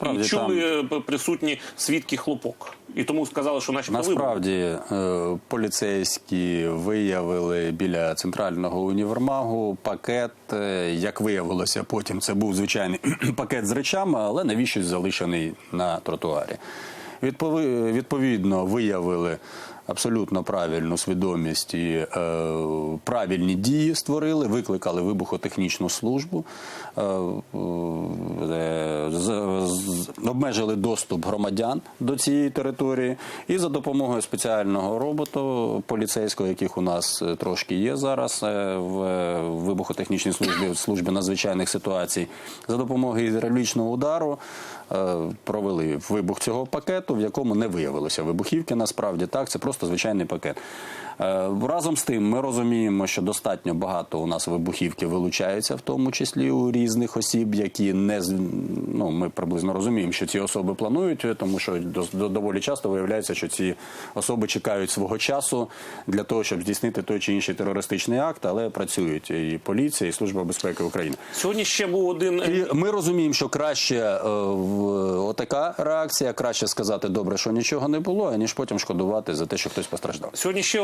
Насправді і чули е, присутні свідки хлопок. І тому сказали, що наші Насправді е, поліцейські виявили біля центрального універмагу пакет. е, Як виявилося, потім це був звичайний пакет з речами, але навіщось залишений на тротуарі. Відпові- Відповідно, виявили абсолютно правильну свідомість і е, правильні дії створили, викликали вибухотехнічну службу, е, е, обмежили доступ громадян до цієї території, і за допомогою спеціального роботу поліцейського, яких у нас е, трошки є зараз е, в е, вибухотехнічній службі, в службі надзвичайних ситуацій, за допомогою гідравлічного удару провели вибух цього пакету, в якому не виявилося вибухівки. Насправді так, це просто звичайний пакет. Е, Разом з тим, ми розуміємо, що достатньо багато у нас вибухівки вилучаються, в тому числі у різних осіб, які не ну, ми приблизно розуміємо, що ці особи планують, тому що доволі часто виявляється, що ці особи чекають свого часу для того, щоб здійснити той чи інший терористичний акт, але працюють і поліція, і служба безпеки України. Сьогодні ще був один е, І ми розуміємо, що краще е, в- отака реакція, краще сказати добре, що нічого не було, аніж потім шкодувати за те, що хтось постраждав. сьогодні ще